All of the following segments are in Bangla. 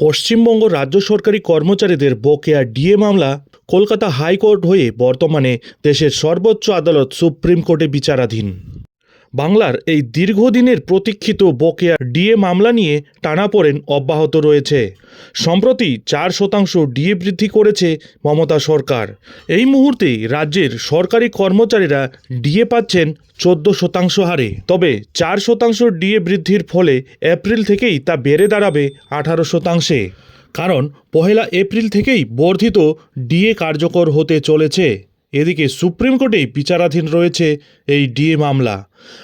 পশ্চিমবঙ্গ রাজ্য সরকারি কর্মচারীদের বকেয়া ডিএ মামলা কলকাতা হাইকোর্ট হয়ে বর্তমানে দেশের সর্বোচ্চ আদালত সুপ্রিম কোর্টে বিচারাধীন। বাংলার এই দীর্ঘদিনের প্রতীক্ষিত বকেয়া ডিএ মামলা নিয়ে টানাপোড়েন অব্যাহত রয়েছে। সম্প্রতি চার শতাংশ ডিএ বৃদ্ধি করেছে মমতা সরকার। এই মুহূর্তে রাজ্যের সরকারি কর্মচারীরা ডিএ পাচ্ছেন চোদ্দ শতাংশ হারে। তবে চার শতাংশ ডিএ বৃদ্ধির ফলে এপ্রিল থেকেই তা বেড়ে দাঁড়াবে আঠারো শতাংশে। কারণ পহেলা এপ্রিল থেকেই বর্ধিত ডিএ কার্যকর হতে চলেছে। এদিকে সুপ্রিম কোর্টেই বিচারাধীন রয়েছে এই ডিএ মামলা।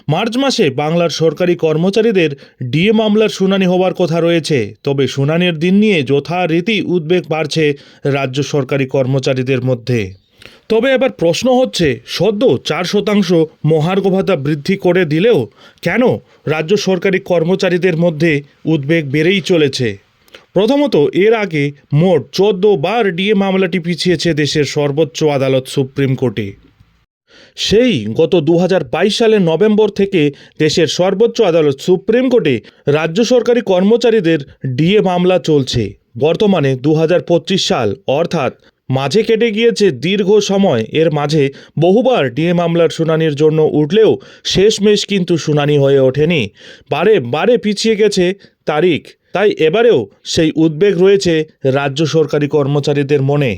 মার্চ মাসে বাংলার সরকারি কর্মচারীদের ডিএ মামলার শুনানি হওয়ার কথা রয়েছে। তবে শুনানির দিন নিয়ে যথারীতি উদ্বেগ বাড়ছে রাজ্য সরকারি কর্মচারীদের মধ্যে। তবে এবার প্রশ্ন হচ্ছে, সদ্য চার শতাংশ মহার্ঘ ভাতা বৃদ্ধি করে দিলেও কেন রাজ্য সরকারি কর্মচারীদের মধ্যে উদ্বেগ বেড়েই চলেছে? প্রথমত, এর আগে মোট চোদ্দ বার ডিএ মামলাটি পিছিয়েছে দেশের সর্বোচ্চ আদালত সুপ্রিম কোর্টে। সেই গত দু হাজার বাইশ সালের নভেম্বর থেকে দেশের সর্বোচ্চ আদালত সুপ্রিম কোর্টে রাজ্য সরকারি কর্মচারীদের ডিএ মামলা চলছে। বর্তমানে দু হাজার পঁচিশ সাল, অর্থাৎ মাঝে কেটে গিয়েছে দীর্ঘ সময়। এর মাঝে বহুবার ডিএ মামলার শুনানির জন্য উঠলেও শেষমেশ কিন্তু শুনানি হয়ে ওঠেনি। বারে বারে পিছিয়ে গেছে তারিখ। তাই এবারেও সেই উদ্বেগ রয়েছে রাজ্য সরকারি কর্মচারীদের মনে।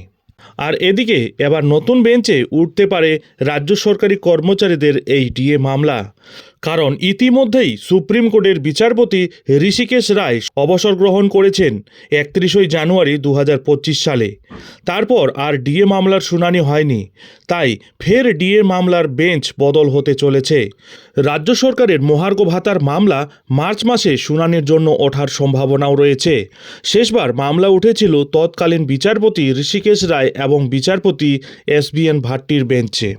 আর এদিকে এবার নতুন বেঞ্চে উঠতে পারে রাজ্য সরকারি কর্মচারীদের এই ডিএ মামলা। কারণ ইতিমধ্যেই সুপ্রিম কোর্টের বিচারপতি ঋষিকেশ রায় অবসর গ্রহণ করেছেন একত্রিশই জানুয়ারি দু হাজার পঁচিশ সালে। তারপর আর ডিএ মামলার শুনানি হয়নি, তাই ফের ডিএ মামলার বেঞ্চ বদল হতে চলেছে। রাজ্য সরকারের মহার্ঘ ভাতার মামলা মার্চ মাসে শুনানির জন্য ওঠার সম্ভাবনাও রয়েছে। শেষবার মামলা উঠেছিল তৎকালীন বিচারপতি ঋষিকেশ রায় এবং বিচারপতি এস বি এন ভাট্টির বেঞ্চে।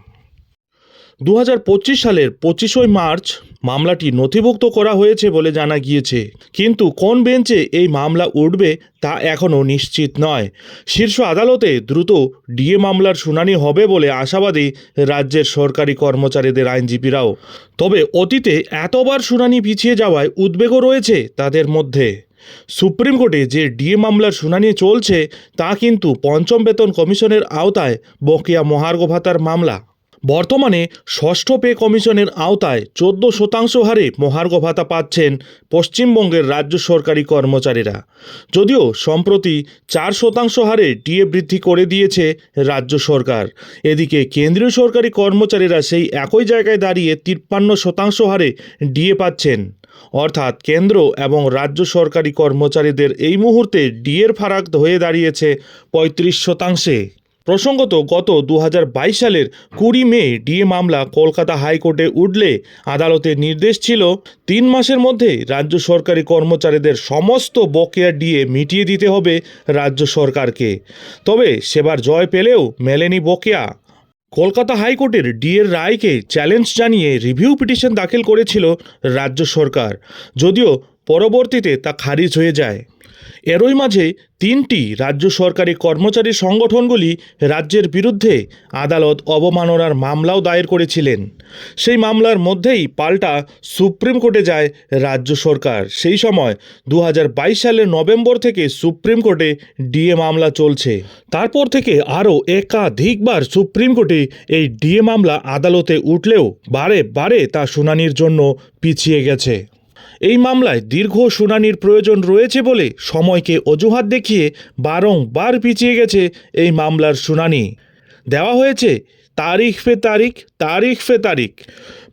দু হাজার পঁচিশ সালের পঁচিশই মার্চ মামলাটি নথিভুক্ত করা হয়েছে বলে জানা গিয়েছে। কিন্তু কোন বেঞ্চে এই মামলা উঠবে তা এখনও নিশ্চিত নয়। শীর্ষ আদালতে দ্রুত ডিএ মামলার শুনানি হবে বলে আশাবাদী রাজ্যের সরকারি কর্মচারীদের আইনজীবীরাও। তবে অতীতে এতবার শুনানি পিছিয়ে যাওয়ায় উদ্বেগও রয়েছে তাদের মধ্যে। সুপ্রিম কোর্টে যে ডিএ মামলার শুনানি চলছে তা কিন্তু পঞ্চম বেতন কমিশনের আওতায় বকেয়া মহার্ঘ ভাতার মামলা। বর্তমানে ষষ্ঠ পে কমিশনের আওতায় চোদ্দ শতাংশ হারে মহার্ঘ ভাতা পাচ্ছেন পশ্চিমবঙ্গের রাজ্য সরকারি কর্মচারীরা। যদিও সম্প্রতি চার শতাংশ হারে ডিএ বৃদ্ধি করে দিয়েছে রাজ্য সরকার। এদিকে কেন্দ্রীয় সরকারি কর্মচারীরা সেই একই জায়গায় দাঁড়িয়ে তিপ্পান্ন শতাংশ হারে ডিএ পাচ্ছেন। অর্থাৎ কেন্দ্র এবং রাজ্য সরকারি কর্মচারীদের এই মুহূর্তে ডিএর ফারাক হয়ে দাঁড়িয়েছে পঁয়ত্রিশ শতাংশে। প্রসঙ্গত গত দু হাজার বাইশ সালের কুড়ি মে ডিএ মামলা কলকাতা হাইকোর্টে উঠলে আদালতের নির্দেশ ছিল তিন মাসের মধ্যে রাজ্য সরকারি কর্মচারীদের সমস্ত বকেয়া ডিএ মিটিয়ে দিতে হবে রাজ্য সরকারকে। তবে সেবার জয় পেলেও মেলেনি বকেয়া। কলকাতা হাইকোর্টের ডিএর রায়কে চ্যালেঞ্জ জানিয়ে রিভিউ পিটিশন দাখিল করেছিল রাজ্য সরকার, যদিও পরবর্তীতে তা খারিজ হয়ে যায়। এরই মাঝে তিনটি রাজ্য সরকারি কর্মচারী সংগঠনগুলি রাজ্যের বিরুদ্ধে আদালত অবমাননার মামলাও দায়ের করেছিলেন। সেই মামলার মধ্যেই পাল্টা সুপ্রিম কোর্টে যায় রাজ্য সরকার। সেই সময় দু হাজার বাইশ সালের নভেম্বর থেকে সুপ্রিম কোর্টে ডিএ মামলা চলছে। তারপর থেকে আরও একাধিকবার সুপ্রিম কোর্টে এই ডিএ মামলা আদালতে উঠলেও বারে বারে তা শুনানির জন্য পিছিয়ে গেছে। এই মামলায় দীর্ঘ শুনানির প্রয়োজন রয়েছে বলে সময়কে অজুহাত দেখিয়ে বারংবার পিছিয়ে গেছে এই মামলার শুনানি। দেওয়া হয়েছে তারিখ ফে তারিখ তারিখ ফে তারিখ।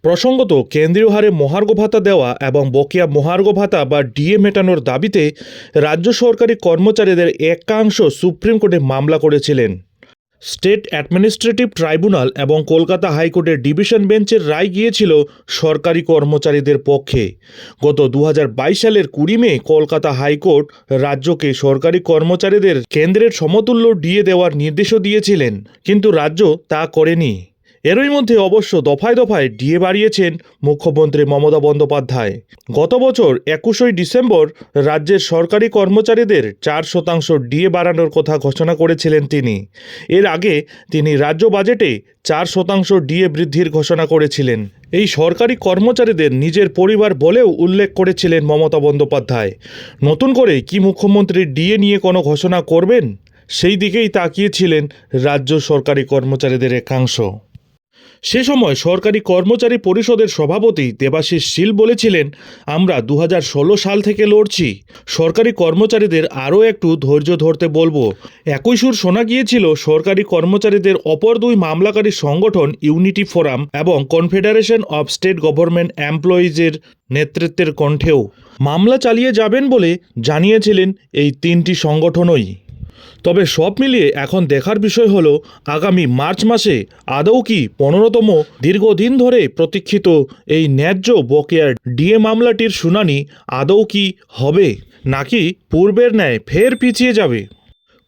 প্রসঙ্গত কেন্দ্রীয় হারে মহার্ঘ ভাতা দেওয়া এবং বকেয়া মহার্ঘ ভাতা বা ডিএ মেটানোর দাবিতে রাজ্য সরকারি কর্মচারীদের একাংশ সুপ্রিম কোর্টে মামলা করেছিলেন। স্টেট অ্যাডমিনিস্ট্রেটিভ ট্রাইব্যুনাল এবং কলকাতা হাইকোর্টের ডিভিশন বেঞ্চের রায় গিয়েছিল সরকারি কর্মচারীদের পক্ষে। গত দুহাজার বাইশ সালের কুড়ি মে কলকাতা হাইকোর্ট রাজ্যকে সরকারি কর্মচারীদের কেন্দ্রের সমতুল্য ডিয়ে দেওয়ার নির্দেশও দিয়েছিলেন, কিন্তু রাজ্য তা করেনি। এরই মধ্যে অবশ্য দফায় দফায় ডিএ বাড়িয়েছেন মুখ্যমন্ত্রী মমতা বন্দ্যোপাধ্যায়। গত বছর একুশই ডিসেম্বর রাজ্যের সরকারি কর্মচারীদের চার শতাংশ ডিএ বাড়ানোর কথা ঘোষণা করেছিলেন তিনি। এর আগে তিনি রাজ্য বাজেটে চার শতাংশ ডিএ বৃদ্ধির ঘোষণা করেছিলেন। এই সরকারি কর্মচারীদের নিজের পরিবার বলেও উল্লেখ করেছিলেন মমতা বন্দ্যোপাধ্যায়। নতুন করে কি মুখ্যমন্ত্রী ডিএ নিয়ে কোনো ঘোষণা করবেন? সেই দিকেই তাকিয়েছিলেন রাজ্য সরকারি কর্মচারীদের একাংশ। সে সময় সরকারি কর্মচারী পরিষদের সভাপতি দেবাশিস শীল বলেছিলেন, আমরা দু হাজার ষোলো সাল থেকে লড়ছি। সরকারি কর্মচারীদের আরও একটু ধৈর্য ধরতে বলব। একই সুর শোনা গিয়েছিল সরকারি কর্মচারীদের অপর দুই মামলাকারী সংগঠন ইউনিটি ফোরাম এবং কনফেডারেশন অব স্টেট গভর্নমেন্ট এমপ্লয়িজের নেতৃত্বের কণ্ঠেও। মামলা চালিয়ে যাবেন বলে জানিয়েছিলেন এই তিনটি সংগঠনই। তবে সব মিলিয়ে এখন দেখার বিষয় হলো, আগামী মার্চ মাসে আদৌ কি পনেরোতম দীর্ঘদিন ধরে প্রতীক্ষিত এই ন্যায্য বকেয়ার ডিএ মামলাটির শুনানি আদৌ কি হবে নাকি পূর্বের ন্যায় ফের পিছিয়ে যাবে?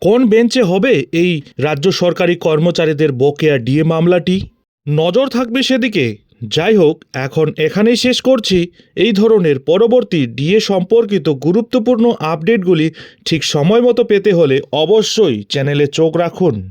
কোন বেঞ্চে হবে এই রাজ্য সরকারি কর্মচারীদের বকেয়া ডিএ মামলাটি? নজর থাকবে সেদিকে। যাই হোক, এখন এখানেই শেষ করছি। এই ধরনের পরবর্তী ডিএ সম্পর্কিত গুরুত্বপূর্ণ আপডেটগুলি ঠিক সময় মতো পেতে হলে অবশ্যই চ্যানেলে চোখ রাখুন।